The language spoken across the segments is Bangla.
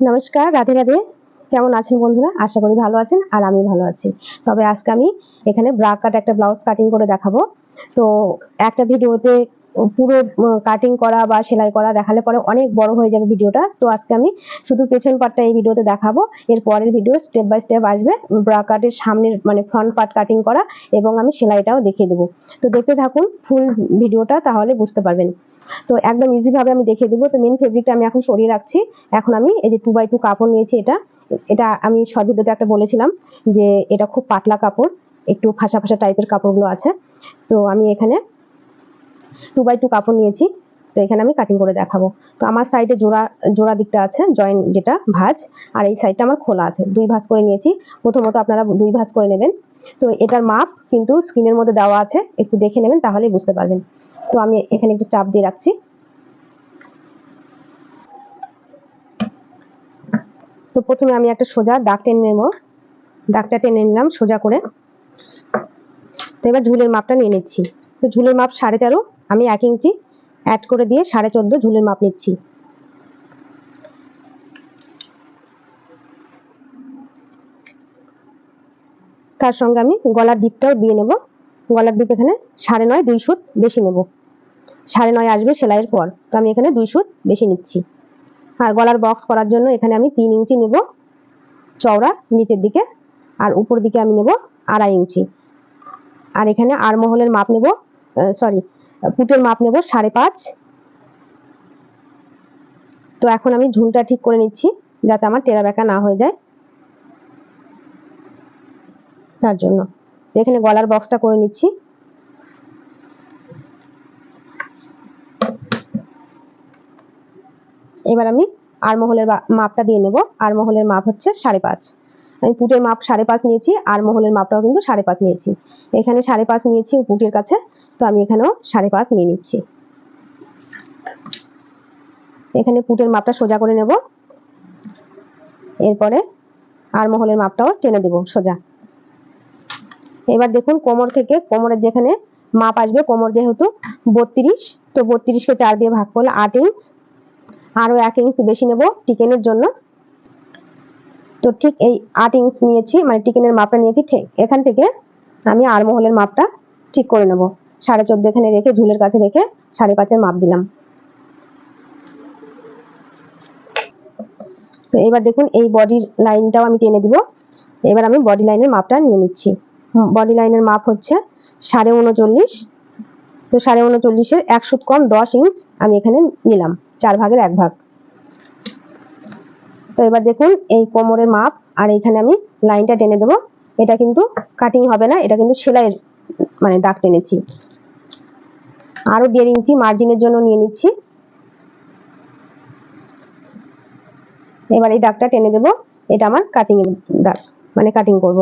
নমস্কার, রাধে রাধে। কেমন আছেন বন্ধুরা? আশা করি ভালো আছেন আর আমি ভালো আছি। তবে আজকে আমি এখানে ব্রা কাট একটা ব্লাউজ কাটিং করে দেখাবো। তো একটা ভিডিওতে পুরো কাটিং করা বা সেলাই করা দেখালে পরে অনেক বড় হয়ে যাবে ভিডিওটা। তো আজকে আমি শুধু পেছন পার্টটা এই ভিডিওতে দেখাবো। এর পরের ভিডিও স্টেপ বাই স্টেপ আসবে ব্রা কাটের সামনের মানে ফ্রন্ট পার্ট কাটিং করা এবং আমি সেলাইটাও দেখিয়ে দেবো। তো দেখতে থাকুন ফুল ভিডিওটা, তাহলে বুঝতে পারবেন। তো একদম ইজি ভাবে আমি দেখিয়ে দেবো। তো মেন ফেব্রিকটা আমি এখন সরিয়ে রাখছি। এখন আমি এই যে টু বাই টু কাপড় নিয়েছি এটা। এটা আমি শর্ট একটা বলেছিলাম যে এটা খুব পাতলা কাপড়, একটু ফাঁসা ফাঁসা টাইপের কাপড়গুলো আছে। তো আমি এখানে টু বাই টু কাপড় নিয়েছি, তো এখানে আমি কাটিং করে দেখাবো। তো আমার সাইডে জোড়া জোড়া দিকটা আছে জয়েন্ট যেটা ভাঁজ, আর এই সাইডটা আমার খোলা আছে। দুই ভাঁজ করে নিয়েছি, প্রথমত আপনারা দুই ভাঁজ করে নেবেন। তো এটার মাপ কিন্তু স্ক্রিনের মধ্যে দেওয়া আছে, একটু দেখে নেবেন তাহলেই বুঝতে পারবেন। তো আমি এখানে একটু চাপ দিয়ে রাখছি। তো প্রথমে আমি একটা সোজা দাগ টেনে নেব। দাগটা টেনে নিলাম সোজা করে। তো এবার ঝুলের মাপটা নিয়ে নিচ্ছি। তো ঝুলের মাপ সাড়ে তেরো আমি এক ইঞ্চি অ্যাড করে দিয়ে সাড়ে চোদ্দ ঝুলের মাপ নিচ্ছি। তার সঙ্গে আমি গলার ডিপটাও দিয়ে নেব। গলার ডিপ এখানে সাড়ে নয়, দুই সুত বেশি নেব। সাড়ে নয় আসবে সেলাইয়ের পর। তো আমি এখানে দুই সুত বেশি নিচ্ছি। আর গলার বক্স করার জন্য এখানে আমি তিন ইঞ্চি নেব চওড়া নিচের দিকে, আর উপর দিকে আমি নেব আড়াই ইঞ্চি। আর এখানে আড়মহলের মাপ নেব সরি পুটের মাপ নেব সাড়ে পাঁচ। তো এখন আমি ঝুলটা ঠিক করে নিচ্ছি যাতে আমার টেরা বেঁকা না হয়ে যায়। তার জন্য এখানে গলার বক্সটা করে নিচ্ছি। এবার আমি আরমহলের মাপটা দিয়ে নেব। আরমহলের মাপ হচ্ছে সাড়ে পাঁচ। আমি পুটের মাপ সাড়ে পাঁচ নিয়েছি, আর মহলের মাপটাও কিন্তু সাড়ে পাঁচ নিয়েছি। এখানে সাড়ে পাঁচ নিয়েছি পুটের কাছে, তো আমি এখানেও সাড়ে পাঁচ নিয়ে নিচ্ছি। এখানে পুটের মাপটা সোজা করে নেব। এরপরে আর মহলের মাপটাও টেনে দেব সোজা। এবার দেখুন কোমর থেকে, কোমরের যেখানে মাপ আসবে, কোমর যেহেতু বত্রিশ, তো বত্রিশকে চার দিয়ে ভাগ করলে আট ইঞ্চ আরও এক ইঞ্চ বেশি নেব টিকেনের জন্য। তো ঠিক এই আট ইঞ্চ নিয়েছি মানে টিকেনের মাপটা নিয়েছি, ঠিক এখান থেকে আমি আরমহলের মাপটা ঠিক করে নেব। সাড়ে চোদ্দ এখানে রেখে, ঝুলের কাছে রেখে সাড়ে পাঁচের মাপ দিলাম। তো এবার দেখুন, এই বডির লাইনটাও আমি টেনে দিব। এবার আমি বডি লাইনের মাপটা নিয়ে নিচ্ছি। বডি লাইনের মাপ হচ্ছে সাড়ে উনচল্লিশ। তো সাড়ে উনচল্লিশের এক সুত কম দশ ইঞ্চ আমি এখানে নিলাম, চার ভাগের এক ভাগ। তো এবার দেখুন এই কোমরের মাপ আর এইখানে আমি লাইনটা টেনে দেবো। এটা কিন্তু কাটিং হবে না, এটা কিন্তু সেলাইয়ের মানে দাগ টেনেছি। আরও দেড় ইঞ্চি মার্জিনের জন্য নিয়ে নিচ্ছি। এবার এই দাগটা টেনে দেবো, এটা আমার কাটিং এর দাগ মানে কাটিং করব।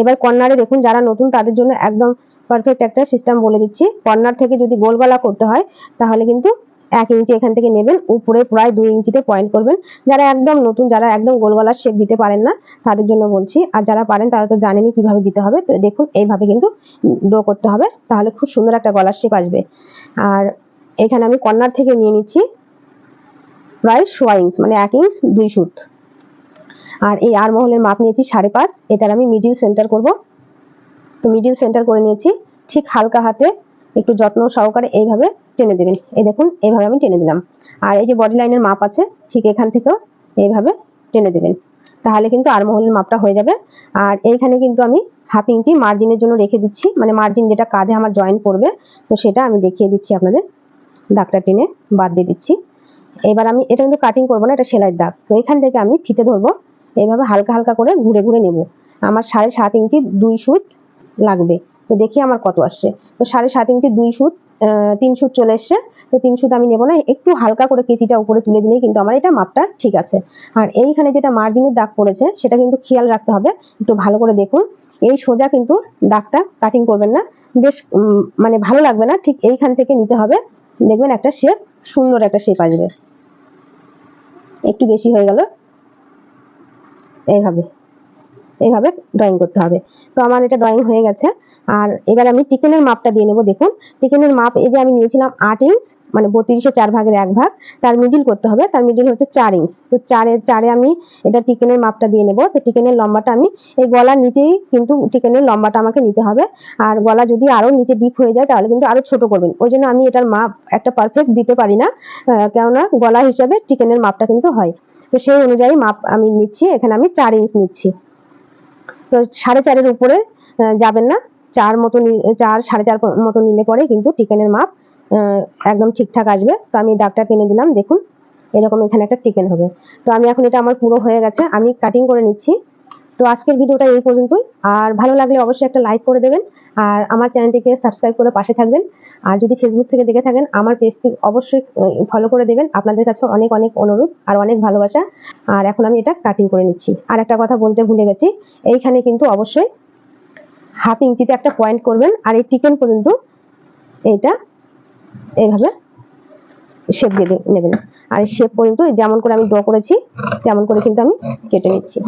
এবার কর্নারে দেখুন, যারা নতুন তাদের জন্য একদম পারফেক্ট একটা সিস্টেম বলে দিচ্ছি। কর্নার থেকে যদি গোল গলা করতে হয়, তাহলে কিন্তু এক ইঞ্চি এখান থেকে নেবেন, উপরে প্রায় দুই ইঞ্চিতে পয়েন্ট করবেন। যারা একদম নতুন, যারা একদম গোল গলার শেপ দিতে পারেন না, তাদের জন্য বলছি, আর যারা পারেন তারা তো জানেনই কীভাবে দিতে হবে, তো দেখুন, এইভাবে কিন্তু ডো করতে হবে, তাহলে খুব সুন্দর একটা গলার শেপ আসবে। আর এখানে আমি কর্নার থেকে নিয়ে নিচ্ছি, প্রায় সোয়া ইঞ্চ মানে এক ইঞ্চ দুই সুত। আর এই আর মহলের মাপ নিয়েছি সাড়ে পাঁচ, এটার আমি মিডিল সেন্টার করব। তো মিডিল সেন্টার করে নিয়েছি, ঠিক হালকা হাতে একটু যত্ন সহকারে এইভাবে টেনে দেবেন। এই দেখুন, এইভাবে আমি টেনে দিলাম। আর এই যে বডি লাইনের মাপ আছে, ঠিক এখান থেকেও এইভাবে টেনে দেবেন। তাহলে কিন্তু আর মহলের মাপটা হয়ে যাবে। আর এইখানে কিন্তু আমি হাফ ইঞ্চি মার্জিনের জন্য রেখে দিচ্ছি। মানে মার্জিন যেটা কাঁধে আমার জয়েন করবে, তো সেটা আমি দেখিয়ে দিচ্ছি আপনাদের। দাগটা টেনে বাদ দিয়ে দিচ্ছি। এবার আমি, এটা কিন্তু কাটিং করব না, এটা সেলাইয়ের দাগ। তো এখান থেকে আমি ফিতে ধরবো। এইভাবে হালকা হালকা করে ঘুরে ঘুরে নেব। আমার সাড়ে সাত ইঞ্চি দুই সুত লাগবে। তো দেখি আমার কত আসছে। তো সাড়ে সাত ইঞ্চি দুই সুত তিন সুত চলে এসছে। তো তিন সুত আমি নেব না, একটু হালকা করে কেচিটা উপরে তুলে দিলেই কিন্তু আমার এটা মাপটা ঠিক আছে। আর এইখানে যেটা মার্জিনের দাগ পড়েছে, সেটা কিন্তু খেয়াল রাখতে হবে, একটু ভালো করে দেখুন। এই সোজা কিন্তু দাগটা কাটিং করবেন না, বেশ মানে ভালো লাগবে না, ঠিক এইখান থেকে নিতে হবে। দেখবেন একটা শেপ সুন্দর একটা শেপ আসবে। একটু বেশি হয়ে গেল। এইভাবে। এইভাবে ড্রয়িং করতে হবে। তো আমার এটা ড্রয়িং হয়ে গেছে। আর এবার আমি টিকেনের মাপটা দিয়ে নেব, দেখুন। টিকেনের মাপ এই যে আমি নিয়েছিলাম আট ইঞ্চ মানে বত্রিশে চার ভাগের এক ভাগ। তার মিডিল করতে হবে, তার মিডিল হচ্ছে চার ইঞ্চ তো চারে চারে আমি এটা টিকেনের মাপটা দিয়ে নেব। তো টিকেনের লম্বাটা আমি এই গলার নিচেই কিন্তু টিকেনের লম্বাটা আমাকে নিতে হবে। আর গলা যদি আরও নিচে ডিপ হয়ে যায়, তাহলে কিন্তু আরও ছোট করবেন। ওই জন্য আমি এটার মাপ একটা পারফেক্ট দিতে পারি না। কেননা গলা হিসাবে টিকেনের মাপটা কিন্তু হয়। তো সেই অনুযায়ী মাপ আমি নিচ্ছি। এখানে আমি চার ইঞ্চ নিচ্ছি। তো সাড়ে চারের উপরে যাবেন না। চার মতো চার, সাড়ে চার মতো নিলে পরে কিন্তু চিকেনের মাপ একদম ঠিকঠাক আসবে। তো আমি ডাকটা টেনে দিলাম, দেখুন, এরকম এখানে একটা চিকেন হবে। তো আমি এখন এটা আমার পুরো হয়ে গেছে, আমি কাটিং করে নিচ্ছি। তো আজকের ভিডিওটা এই পর্যন্তই। আর ভালো লাগলে অবশ্যই একটা লাইক করে দেবেন। আর আমার চ্যানেলটিকে সাবস্ক্রাইব করে পাশে থাকবেন। আর যদি ফেসবুক থেকে দেখে থাকেন, আমার পেজটি অবশ্যই ফলো করে দেবেন। আপনাদের কাছে অনেক অনেক অনুরোধ আর অনেক ভালোবাসা। আর এখন আমি এটা কাটিং করে নিচ্ছি। আর একটা কথা বলতে ভুলে গেছি, এইখানে কিন্তু অবশ্যই হাফ ইঞ্চিতে একটা পয়েন্ট করবেন আর এই টিকেন পর্যন্ত এইটা এইভাবে শেপ দিয়ে নেবেন। আর শেপ পর্যন্ত যেমন করে আমি ড্র করেছি, তেমন করে কিন্তু আমি কেটে নিচ্ছি।